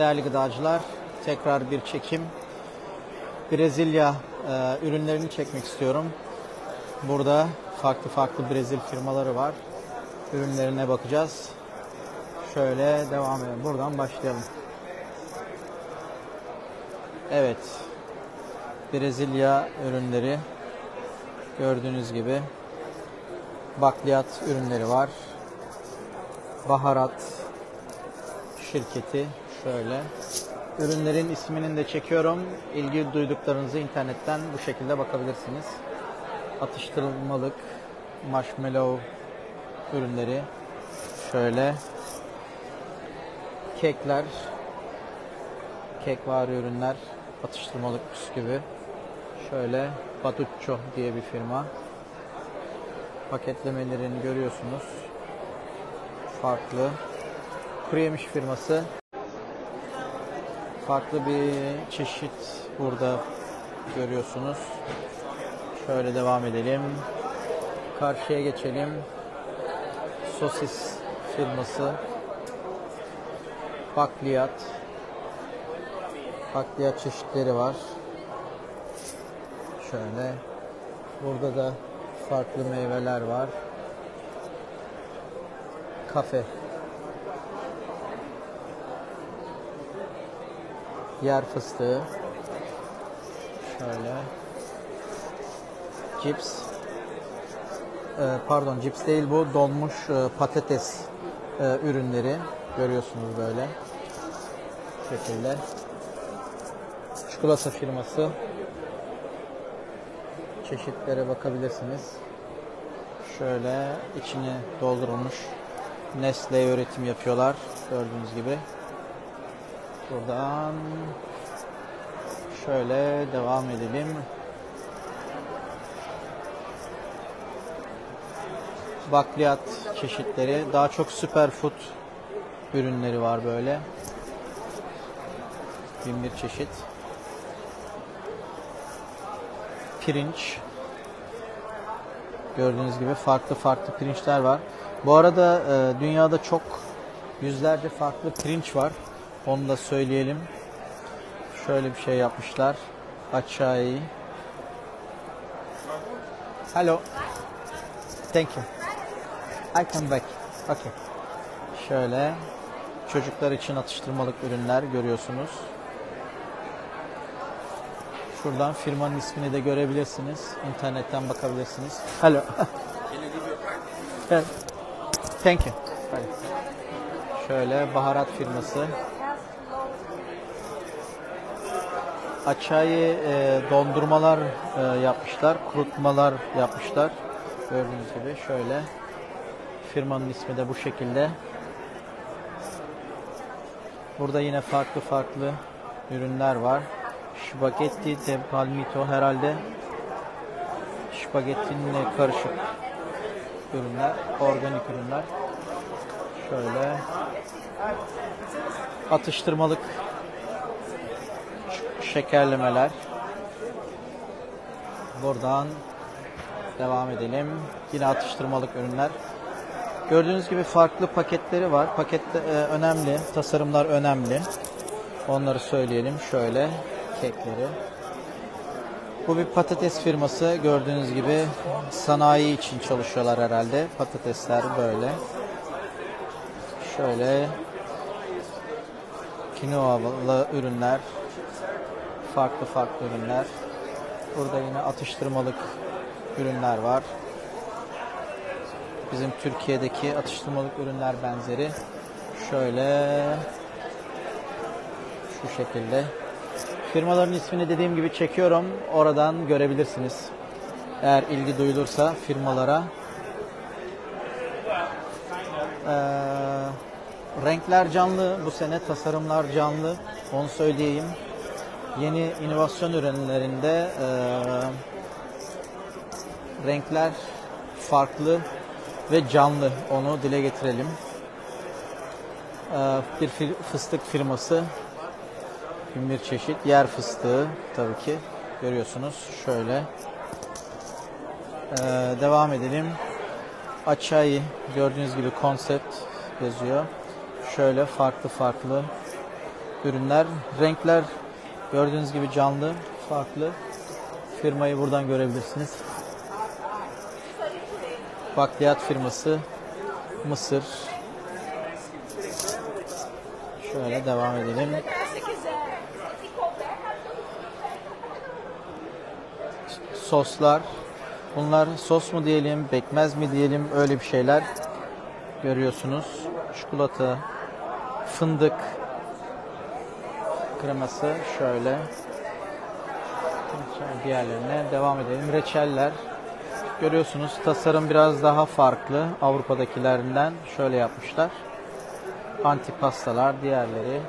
değerli gıdacılar. Tekrar bir çekim. Brezilya e, ürünlerini çekmek istiyorum. Burada farklı farklı Brezil firmaları var. Ürünlerine bakacağız. Şöyle devam edelim. Buradan başlayalım. Evet. Brezilya ürünleri gördüğünüz gibi bakliyat ürünleri var. Baharat şirketi şöyle. Ürünlerin ismini de çekiyorum. İlgi duyduklarınızı internetten bu şekilde bakabilirsiniz. Atıştırmalık, marshmallow ürünleri şöyle. Kekler, kek var ürünler, atıştırmalık bisküvi. Şöyle Batuccio diye bir firma. Paketlemelerini görüyorsunuz. Farklı. Kuru yemiş firması. Farklı bir çeşit burada görüyorsunuz. Şöyle devam edelim. Karşıya geçelim. Sosis firması. Bakliyat. Bakliyat çeşitleri var. Şöyle. Burada da farklı meyveler var. Kafe. Yer fıstığı. Şöyle. Cips. Ee, pardon cips değil bu donmuş e, patates e, ürünleri görüyorsunuz böyle. Şekilde. Çikolata firması. Çeşitlere bakabilirsiniz. Şöyle içini doldurulmuş Nestle üretim yapıyorlar gördüğünüz gibi. Buradan şöyle devam edelim. Bakliyat çeşitleri. Daha çok superfood ürünleri var böyle. Bin bir çeşit. Pirinç. Gördüğünüz gibi farklı farklı pirinçler var. Bu arada e, dünyada çok yüzlerce farklı pirinç var. Onu da söyleyelim. Şöyle bir şey yapmışlar. Açayı. Hello. Thank you. I come back. Okay. Şöyle çocuklar için atıştırmalık ürünler görüyorsunuz. Şuradan firmanın ismini de görebilirsiniz. İnternetten bakabilirsiniz. Hello. Thank you. Şöyle baharat firması. Açayı e, dondurmalar e, yapmışlar, kurutmalar yapmışlar. Gördüğünüz gibi şöyle. Firmanın ismi de bu şekilde. Burada yine farklı farklı ürünler var. Spagetti de palmito herhalde. Spagettinle karışık ürünler, organik ürünler. Şöyle atıştırmalık şekerlemeler. Buradan devam edelim. Yine atıştırmalık ürünler. Gördüğünüz gibi farklı paketleri var. Paket e, önemli, tasarımlar önemli. Onları söyleyelim. Şöyle kekleri. Bu bir patates firması. Gördüğünüz gibi sanayi için çalışıyorlar herhalde. Patatesler böyle. Şöyle kinoalı ürünler. Farklı farklı ürünler. Burada yine atıştırmalık ürünler var. Bizim Türkiye'deki atıştırmalık ürünler benzeri. Şöyle şu şekilde. Firmaların ismini dediğim gibi çekiyorum. Oradan görebilirsiniz. Eğer ilgi duyulursa firmalara. Ee, renkler canlı bu sene, tasarımlar canlı. Onu söyleyeyim. Yeni inovasyon ürünlerinde e, renkler farklı ve canlı. Onu dile getirelim. Ee, bir fıstık firması bin bir çeşit yer fıstığı tabii ki görüyorsunuz şöyle Ee, devam edelim açayı gördüğünüz gibi konsept yazıyor şöyle farklı farklı ürünler. Renkler gördüğünüz gibi canlı, farklı. Firmayı buradan görebilirsiniz. Bakliyat firması Mısır. Şöyle devam edelim. Soslar. Bunlar sos mu diyelim, bekmez mi diyelim öyle bir şeyler görüyorsunuz. Çikolata, fındık kreması şöyle. Diğerlerine devam edelim. Reçeller. Görüyorsunuz tasarım biraz daha farklı Avrupa'dakilerinden. Şöyle yapmışlar. Antipastalar diğerleri.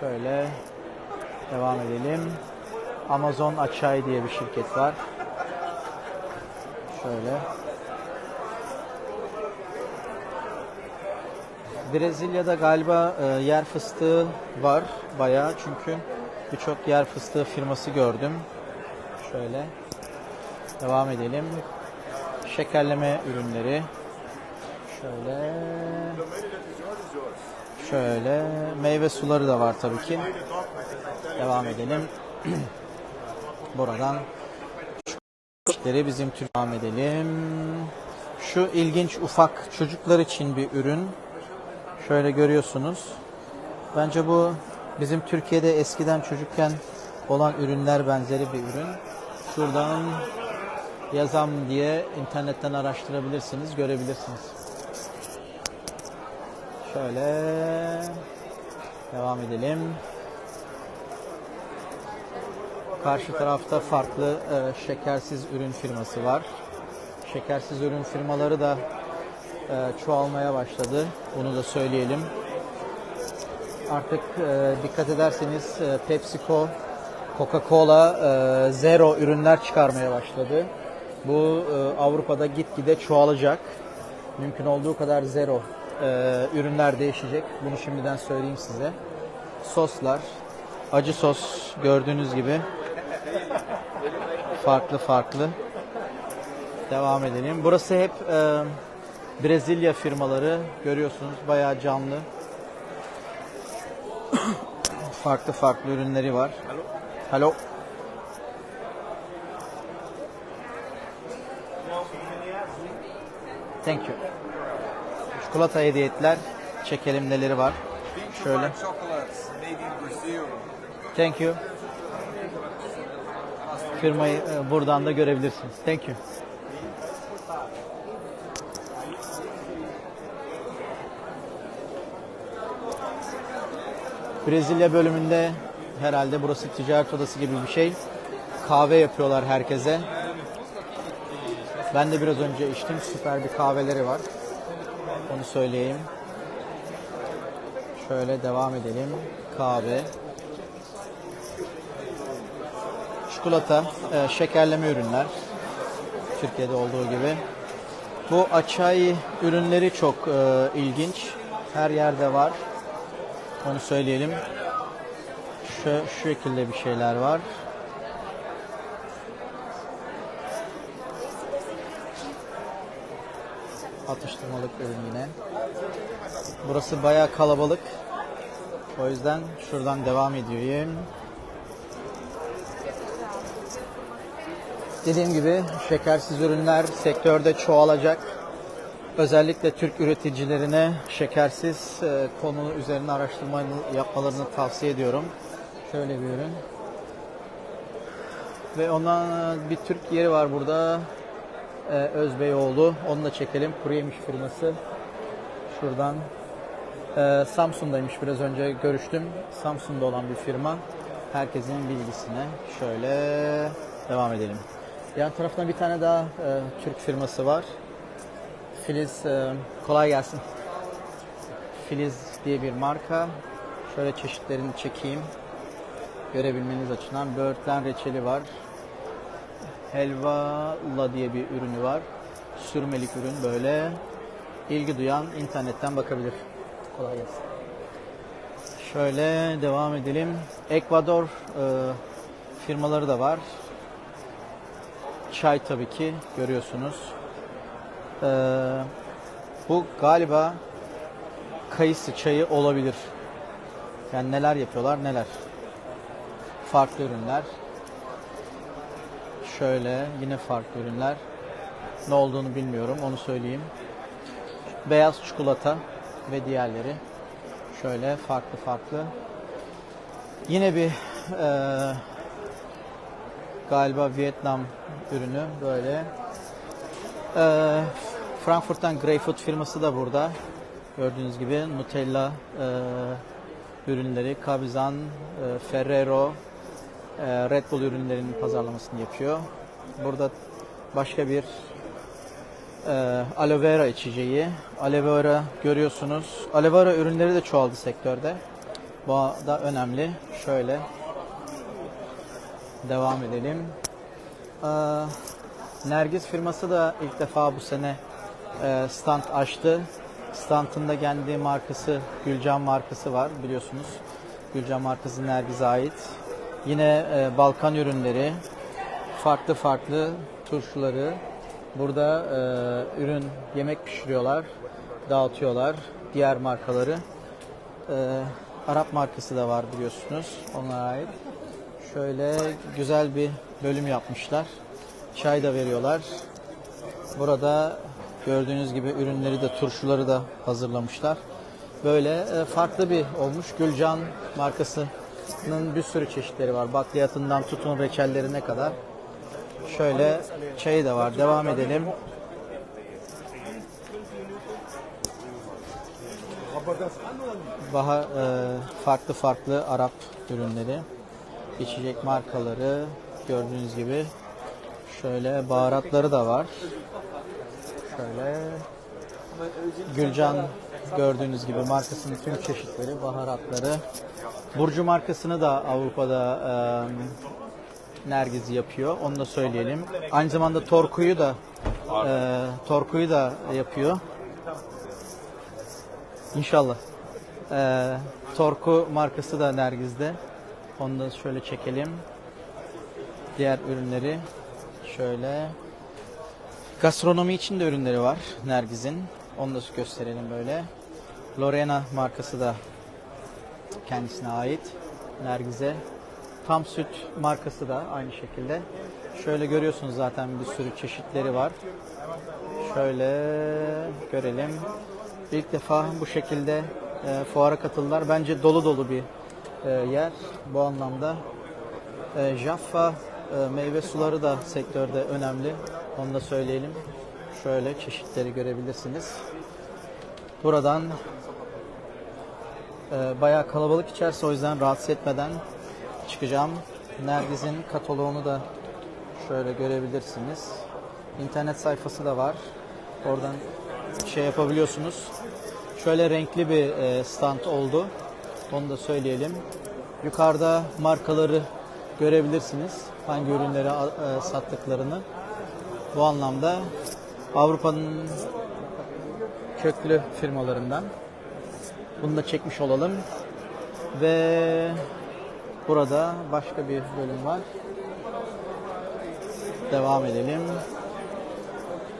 Şöyle devam edelim. Amazon Açay diye bir şirket var. Şöyle. Brezilya'da galiba e, yer fıstığı var bayağı çünkü birçok yer fıstığı firması gördüm. Şöyle devam edelim. Şekerleme ürünleri. Şöyle şöyle meyve suları da var tabii ki. Devam edelim. Buradan işleri bizim Türk devam edelim. Şu ilginç ufak çocuklar için bir ürün. Şöyle görüyorsunuz. Bence bu bizim Türkiye'de eskiden çocukken olan ürünler benzeri bir ürün. Şuradan yazam diye internetten araştırabilirsiniz, görebilirsiniz. Şöyle devam edelim. Karşı tarafta farklı e, şekersiz ürün firması var. Şekersiz ürün firmaları da e, çoğalmaya başladı. Bunu da söyleyelim. Artık e, dikkat ederseniz e, PepsiCo, Coca-Cola e, zero ürünler çıkarmaya başladı. Bu e, Avrupa'da gitgide çoğalacak. Mümkün olduğu kadar zero e, ürünler değişecek. Bunu şimdiden söyleyeyim size. Soslar, acı sos gördüğünüz gibi farklı farklı. Devam edelim. Burası hep e, Brezilya firmaları görüyorsunuz bayağı canlı. Farklı farklı ürünleri var. Hello. Thank you. Çikolata hediye ettiler. Çekelim neleri var. Şöyle. Thank you. Firmayı e, buradan da görebilirsiniz. Thank you. Brezilya bölümünde herhalde burası ticaret odası gibi bir şey. Kahve yapıyorlar herkese. Ben de biraz önce içtim. Süper bir kahveleri var. Onu söyleyeyim. Şöyle devam edelim. Kahve. Çikolata, e, şekerleme ürünler. Türkiye'de olduğu gibi. Bu açay ürünleri çok e, ilginç. Her yerde var. Onu söyleyelim. Şu, şu şekilde bir şeyler var. Atıştırmalık ürün yine. Burası bayağı kalabalık. O yüzden şuradan devam ediyorum. Dediğim gibi şekersiz ürünler sektörde çoğalacak. Özellikle Türk üreticilerine şekersiz e, konu üzerine araştırma yapmalarını tavsiye ediyorum. Şöyle bir ürün. Ve ondan bir Türk yeri var burada. E, Özbeyoğlu. Onu da çekelim. Kuru yemiş firması. Şuradan. E, Samsun'daymış biraz önce görüştüm. Samsun'da olan bir firma. Herkesin bilgisine. Şöyle devam edelim. Yan taraftan bir tane daha e, Türk firması var. Filiz e, kolay gelsin. Filiz diye bir marka. Şöyle çeşitlerini çekeyim. Görebilmeniz açısından böğürtlen reçeli var. Helvala diye bir ürünü var. Sürmelik ürün böyle. İlgi duyan internetten bakabilir. Kolay gelsin. Şöyle devam edelim. Ekvador e, firmaları da var. Çay tabii ki görüyorsunuz. Ee, bu galiba kayısı çayı olabilir. Yani neler yapıyorlar neler. Farklı ürünler. Şöyle yine farklı ürünler. Ne olduğunu bilmiyorum onu söyleyeyim. Beyaz çikolata ve diğerleri. Şöyle farklı farklı. Yine bir eee, galiba Vietnam ürünü böyle. Eee, Frankfurt'tan Greyfood firması da burada. Gördüğünüz gibi Nutella eee, ürünleri, Cabizan, eee, Ferrero, eee, Red Bull ürünlerinin pazarlamasını yapıyor. Burada başka bir eee aloe vera içeceği. Aloe vera görüyorsunuz. Aloe vera ürünleri de çoğaldı sektörde. Bu da önemli. Şöyle devam edelim. Eee, Nergis firması da ilk defa bu sene eee, stand açtı. Standında kendi markası, Gülcan markası var biliyorsunuz. Gülcan markası Nergiz'e ait. Yine eee, Balkan ürünleri, farklı farklı turşuları. Burada eee, ürün, yemek pişiriyorlar, dağıtıyorlar. Diğer markaları. Arap markası da var biliyorsunuz. Onlara ait. Şöyle güzel bir bölüm yapmışlar. Çay da veriyorlar. Burada gördüğünüz gibi ürünleri de turşuları da hazırlamışlar. Böyle e, farklı bir olmuş. Gülcan markasının bir sürü çeşitleri var. Bakliyatından tutun reçellerine kadar. Şöyle çayı da var. Devam edelim. Daha e, farklı farklı Arap ürünleri, içecek markaları gördüğünüz gibi şöyle baharatları da var. Şöyle Gülcan gördüğünüz gibi markasının tüm çeşitleri, baharatları. Burcu markasını da Avrupa'da e, Nergiz yapıyor. Onu da söyleyelim. Aynı zamanda Torku'yu da e, Torku'yu da yapıyor. İnşallah. Ee, Torku markası da Nergiz'de. Onu da şöyle çekelim. Diğer ürünleri şöyle. Gastronomi için de ürünleri var Nergiz'in. Onu da gösterelim böyle. Lorena markası da kendisine ait. Nergiz'e. Tam süt markası da aynı şekilde. Şöyle görüyorsunuz zaten bir sürü çeşitleri var. Şöyle görelim. İlk defa bu şekilde e, fuara katıldılar. Bence dolu dolu bir e, yer bu anlamda. E, Jaffa meyve suları da sektörde önemli. Onu da söyleyelim. Şöyle çeşitleri görebilirsiniz. Buradan e, bayağı kalabalık içerisi o yüzden rahatsız etmeden çıkacağım. Nergiz'in kataloğunu da şöyle görebilirsiniz. İnternet sayfası da var. Oradan şey yapabiliyorsunuz. Şöyle renkli bir e, stand oldu. Onu da söyleyelim. Yukarıda markaları görebilirsiniz. Hangi ürünleri e, sattıklarını. Bu anlamda Avrupa'nın köklü firmalarından. Bunu da çekmiş olalım. Ve burada başka bir bölüm var. Devam edelim.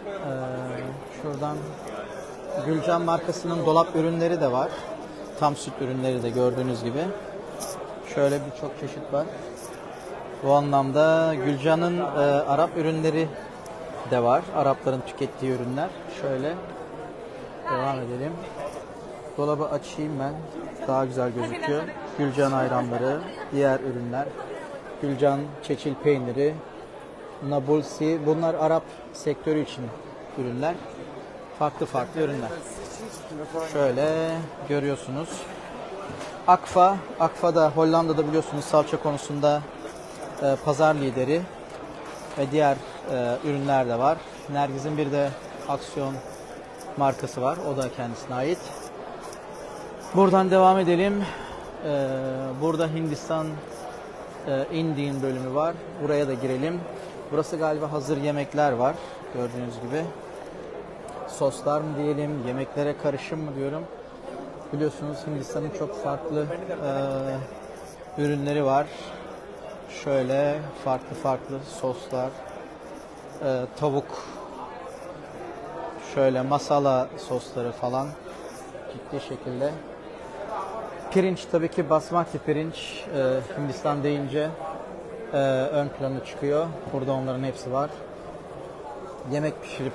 Ee, şuradan Gülcan markasının dolap ürünleri de var. Tam süt ürünleri de gördüğünüz gibi. Şöyle birçok çeşit var. Bu anlamda Gülcan'ın e, Arap ürünleri de var. Arapların tükettiği ürünler. Şöyle devam edelim. Dolabı açayım ben. Daha güzel gözüküyor. Gülcan ayranları, diğer ürünler. Gülcan çeçil peyniri, Nabulsi. Bunlar Arap sektörü için ürünler. Farklı farklı ürünler. Şöyle görüyorsunuz. Akfa, Akfa da Hollanda'da biliyorsunuz salça konusunda e, pazar lideri ve diğer e, ürünler de var. Nergiz'in bir de aksiyon markası var. O da kendisine ait. Buradan devam edelim. E, burada Hindistan e, Indian bölümü var. Buraya da girelim. Burası galiba hazır yemekler var. Gördüğünüz gibi. Soslar mı diyelim, yemeklere karışım mı diyorum. Biliyorsunuz Hindistan'ın çok farklı e, ürünleri var. Şöyle farklı farklı soslar, e, tavuk, şöyle masala sosları falan ciddi şekilde Pirinç tabii ki basmati pirinç. Ee, Hindistan deyince e, ön plana çıkıyor. Burada onların hepsi var. Yemek pişirip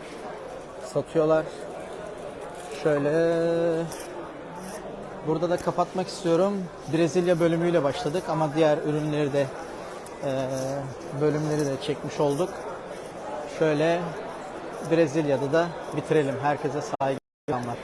satıyorlar. Şöyle burada da kapatmak istiyorum. Brezilya bölümüyle başladık ama diğer ürünleri de e, bölümleri de çekmiş olduk. Şöyle Brezilya'da da bitirelim. Herkese saygılar.